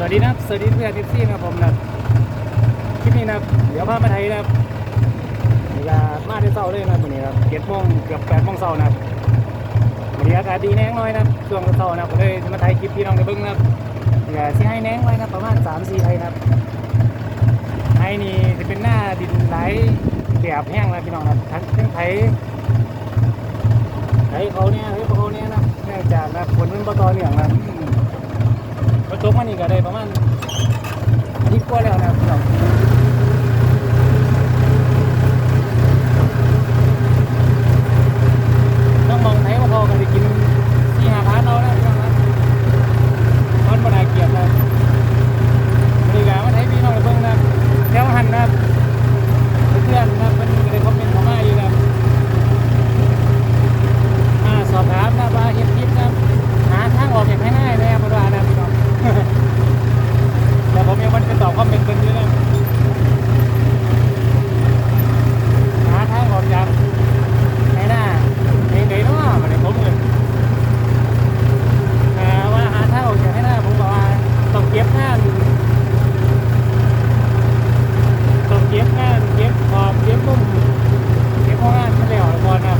สวัสดีนะสวัสดีเพื่อนทิซี่นะครับผมนะคลิปนี้นะเดี๋ยวพามาไทยนะครับนี่ก็มาได้เช้าเลยนะวันนี้นะครับเจ็ดโมงเกือบแปดโมงเช้านะครับวันนี้อากาศดีแน่น้อยนะครับช่วงเช้านะครับก็เลยมาถ่ายคลิปพี่น้องในเบิ้งนะครับนี่ก็สิให้แน่งไว้นะประมาณสามสี่ไทยนะไทยนี่จะเป็นหน้าดินไหลแบบแห้งแล้วพี่น้องครับทั้งทั้งไทยไทยเขาเนี่ยไทยเขาเนี่ยนะเนื่องจากนะฝนมันบ่ต่อเนื่องนะ ครับรถตกมานี่ก็ได้ประมาณอาทิตย์กว่าแล้วนะครับพี่น้องน้องมองไทยมาพอกันไปกินที่หาพานเรานะพี่น้องนะมันบ่ได้เกียบนะบริการมาไทยพี่น้องไปเบิ่งนะแถวหันนะเพื่อนนะเป็นก็ได้คอมเมนต์เข้ามาอยู่นะอ่าสอบถามนะว่าเฮ็ดคลิปนะหาทางออกอย่างง่ายๆเลยครับเพราะว่านะพี่น้อง แต่ผมยังมันจะตอบคอมเมนต์เป็นอยู่นะหาทางออกจากไหนหน้าไหนไหนเนาะมันผมเลยหาว่าหาทางออกจากไหนหน้าผมบอกว่าต้องเก็บงานต้องเก็บงานเก็บขอบเก็บมุมเก็บห้องงานมันแล้วแล้วก่อนนะ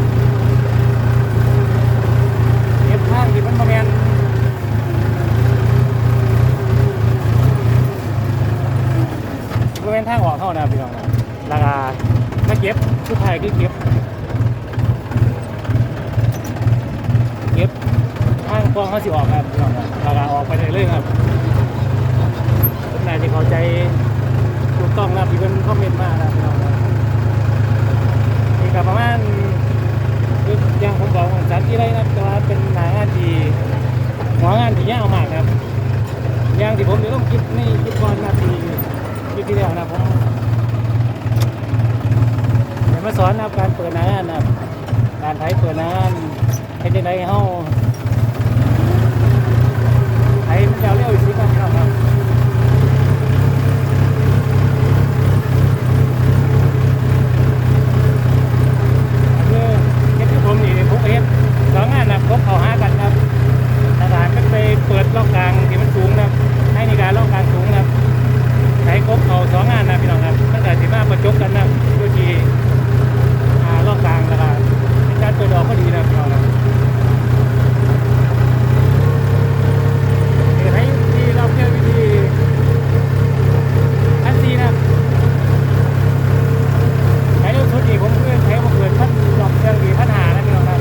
เก็บทางที่มันมาแมน บริเวณทางออกเข้านะครับพี่น้องนะราคาถ้าเก็บชุดไทยคือเก็บ เก็บทางกองเขาสิออกครับพี่น้องนะราคาออกไปเรื่อยๆครับคนไหนที่เข้าใจถูก ต้องนะครับที่เป็นคอมเมนต์มานะครับพี่น้องนะนี่ก็ประมาณคืออย่างผมบอกของสันที่ไรนะครับแต่ว่าเป็นหนางานที่หัวงานที่ยาวมากครับอย่างที่ผมจะต้องคิดนี่คิดก่อนนาทีปีที่แล้วนะผมเดี๋ยวมาสอนนะการเปิดหนางานนะการไทยเปิดหนางานให้ได้ให้เฮาไทยมันจะเร็วอีกสิครับพี่น้องครับคือเฮ็ดที่ผมนี่ผมก็เฮ็ดสองงานนะครบเข้าหากันครับทหารก็ไปเปิดร่องกลางที่มันสูงนะครับให้ในการร่องกลางสูงนะครับ ใช้ครบเอาสองงานนะพี่น้องครับตั้งแต่สิบห้าประจบกันนะด้วยทีอ่ารอบกลางแล้วก็เป็นการเปิดดอกก็ดีนะพี่น้องครับเดี๋ยวให้ที่เราเที่ยววิธีขั้นซีนะใช้เรื่องชุดอีกผมเพื่อนใช้ผมเกินพันดอกเครื่องดีพันหานะพี่น้องครับ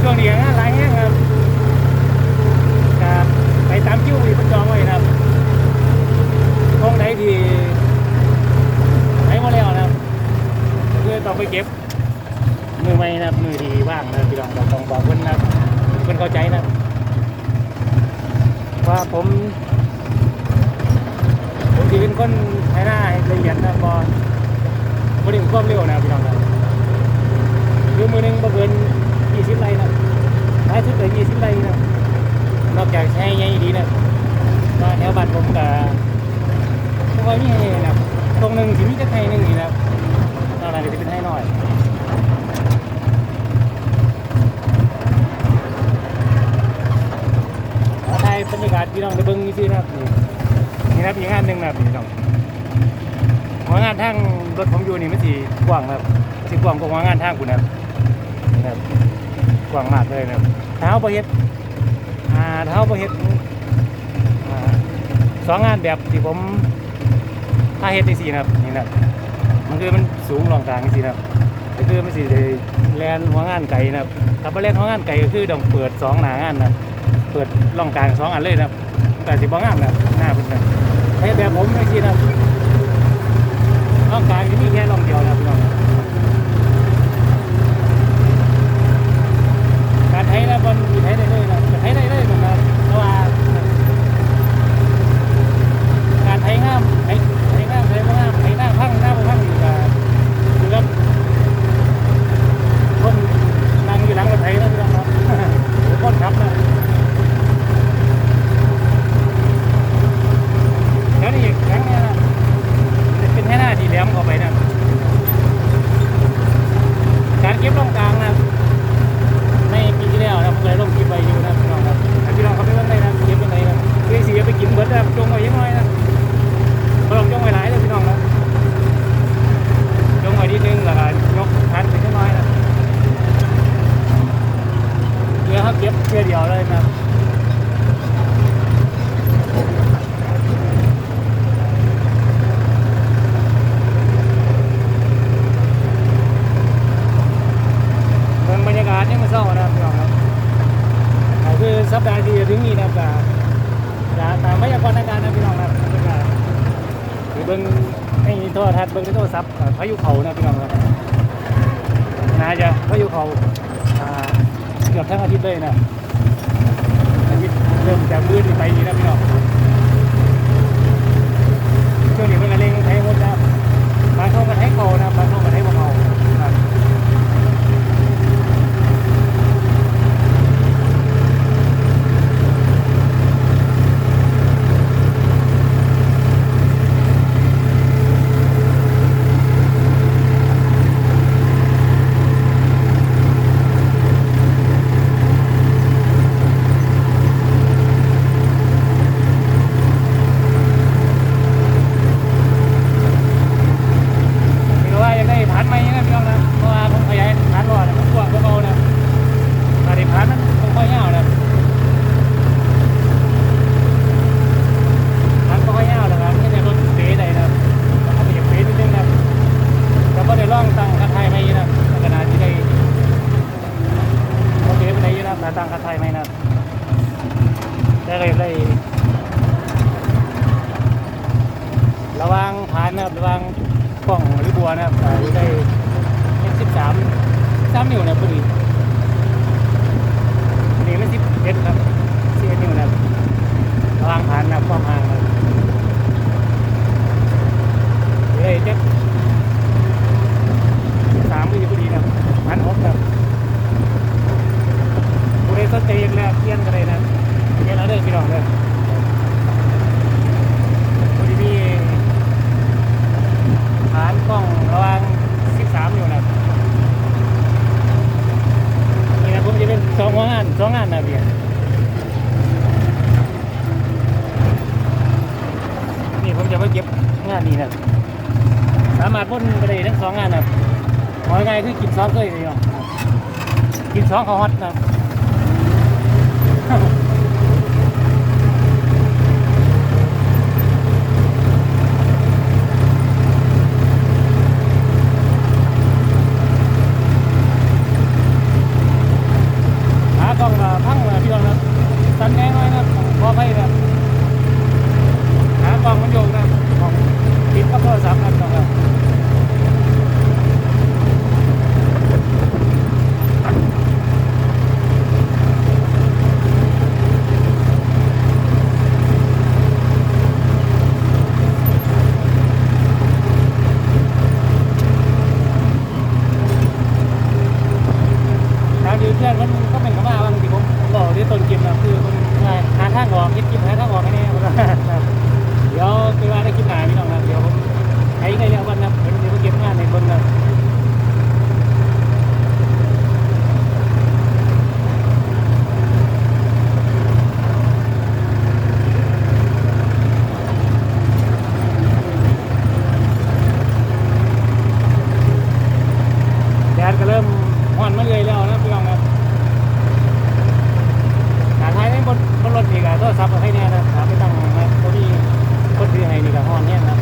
ช่วงนี้งานหลายแห้งครับ ครับไปตามคิวที่มันจองไว้นะครับห้องไหนที่ไหนมาแล้วนะครับเพื่อต้องไปเก็บ มือไม่นะครับ มือที่ว่างนะครับพี่น้องเราต้องบอกเพื่อนนะครับเพื่อนเข้าใจนะครับ ว่าผม ผมที่เป็นคนไทยหน้าละเอียดนะบบอบริเวณความเร็วนะพี่น้องครับคือมือหนึ่งบ่เกิน20ไร่นะท้ายสุดเลย20ไร่นะนอกจากใช้ยังดีนะมาแถวบ้านผมกับพวกนี้นะครับตรงหนึ่งที่มีจะไทยหนึ่งนี่นะครับนอกนั้นก็จะเป็นไทยน้อยขอไทยบรรยากาศพี่น้องได้เบิ้งนี่สินะครับนี่นี่นะครับ อีกงานหนึ่งนะครับหัวงานทางรถผมอยู่นี่ไมันสีกว้างครับสีกว้างกว่าหัวงานทางคุณนะครับนี่ครับกว้างมากเลยนะครับเท้าประเฮ็ดอ่าเท้าประเฮ็ดอ่าสองงานแบบที่ผมถ้าเฮ็ดที่สี่นะครับนี่นะมันคือมันสูงรองกลางที่สี่นะครับก็คือมันสิได้แลนหัวงานไก่นะครับถ้าไปแลนหัวงานไก่ก็คือต้องเปิดสองหน้างานนะเปิดรองกลางสองอันเลยนะครับแต่สิบ่งงามนะหน้าเพิ่นนะให้ แบบผมไม่กินะครับร่องกลางที่มีแค่ร่องเดียวนะครับพี่น้องครับการไถนะบนมีไถได้เลยนะไถได้เลยนะครับเพราะว่า การไถงามไถไถงามไถบ่งามไถหน้าพังหน้าบ่พังอยู่กับอยู่กับคนนั่งอยู่หลังรถไถนะพี่น้องครับ หรือคนขับนะแล้วนี่แข็งเนี่ยนะมันจะเป็นให้หน้าที่แหลมเข้าไปนะ มาเก็บเพื่อเดียวเลยนะเบิ่งบรรยากาศนี่ มันเศร้านะครับพี่น้องครับคือสัปดาห์ที่ถึงนี้นะครับก็จะตามพยากรณ์อากาศนะพี่น้องครับบรรยากาศคือเบิ่งในโทรทัศน์เบิ่งในโทรศัพท์พายุเขานะพี่น้องครับน่าจะพายุเขาอ่าเกือบทั้งอาทิตย์เลยนะอาทิตย์เริ่มจากมืดไปนี่นะพี่น้องนี้เป็นกระเลงไทยหมดนะบางช่องก็ให้เขานะบางช่องก็ให้บ่เขาครับ ไม่รู้ว่ายังได้ฐานไหมนะพี่น้องนะเพราะว่าผมขยายฐานรอดมันกว้างกว่าเก่านะฐานฐานมันคงค่อยยาวนะฐานก็ค่อยยาวนะครับไม่ได้รถเป๋ใดนะแล้วก็มีเป๋นิดนึงนะแล้วก็ได้ล่องตั้งคันไทยไหมนะขนาดที่ได้โอเคไปไหนอยู่นะแต่ตั้งคันไทยไหมนะได้เลยได้ ระหวางฐานนะครับระหวางกล้องหรือบัวนะครับอ่าได้สิบสามสามนิ้วนะพอดีอันนี้ไม่สิบเอ็ดครับสิบเอ็ดนิ้วนะครับระหวางฐานนะครับความห่างครับเลยเจ็ดสามมือพอดีนะครับพันหกครับผู้ใดสนใจอยากแล้วเปลี่ยนกันเลยนะเปลี่ยนแล้วเด้อพี่น้องเด้อพอดีมี ฐานกล้องระหว่าง 13 อยู่นะครับนี่นะผมจะเป็นสองหัวงานสองงานนะเบียร์นี่ผมจะมาเก็บงานนี้นะสามารถพ่นไปได้ ทั้งสองงานนะหอยไงคือกินซองเคยเนาะกินสองเขาฮอตนะหากล้องก็พังเลยพี่น้องนะสั่นแน่น้อยนะพอไปนะหากล้องมันโยกนะของติดกับโทรศัพท์นะพี่น้องครับทางดีเพื่อนมันก็เป็นคำว่าบางทีผมบอกที่ต้นกิมนะคือมันหาทางออกคิดกิมหาทางออกให้แน่ครับเดี๋ยวไปว่าได้คิดหนาพี่น้องนะเดี๋ยวผมใช้ได้แล้ววันนะเดี๋ยวเดี๋ยวเก็บงานในคนนะแดดก็เริ่มห่อนมาเลยแล้วนะพี่น้องครับหาท้ายไม่บนบนรถอีกอะโทรศัพท์เอาให้แน่นะหาไม่ต้องนะตัวนี้คนที่ให้นี่ก็ห่อนเนี่ยนะ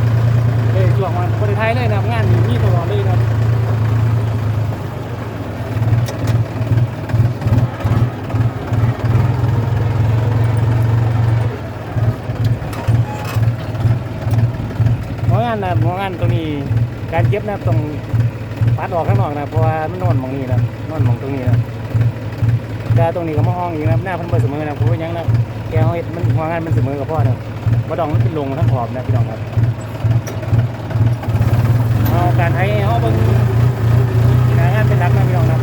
เลยช่วงวันคนไทยเลยนะงานอยู่นี่ตลอดเลยนะหมองานนะหมองาน ตรงนี้การเย็บนะตรงปัดออกข้างนอกนะเพราะว่ามันนอนมองนี้นะนอนมองตรงนี้นะแต่ตรงนี้ก็มาห้องอีกนะหน้าพันเบอร์เสมอนะเพราะว่ายังนะแกเอาเฮ็ดมันหัวงานมันเสมอกับพ่อนะมาดองมันเป็นลงทั้งขอบนะพี่น้องครับเอาการให้เอาเบิ่งงานเป็นรักนะพี่น้องครับ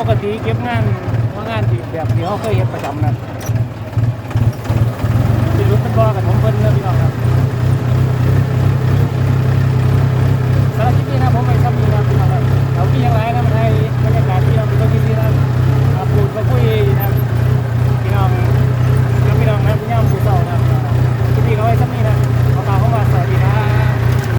ปกติเก็บงานว่างานที่แบบที่เขาเคยเห็นประจำนั่นที่รุ้เป็นบอกับผมเพิ่นนะพี่น้องครับสารที่นี่นะผมไปซ้ำมีนะพี่น้องครับเขาที่ยังไรนะมันให้บรรยากาศที่เราเป็นที่นี่นะครับพูดก็คุยนะพี่น้องแล้วพี่น้องนะพี่น้องผู้เฒ่นะที่นี่เขาให้ซ้ำ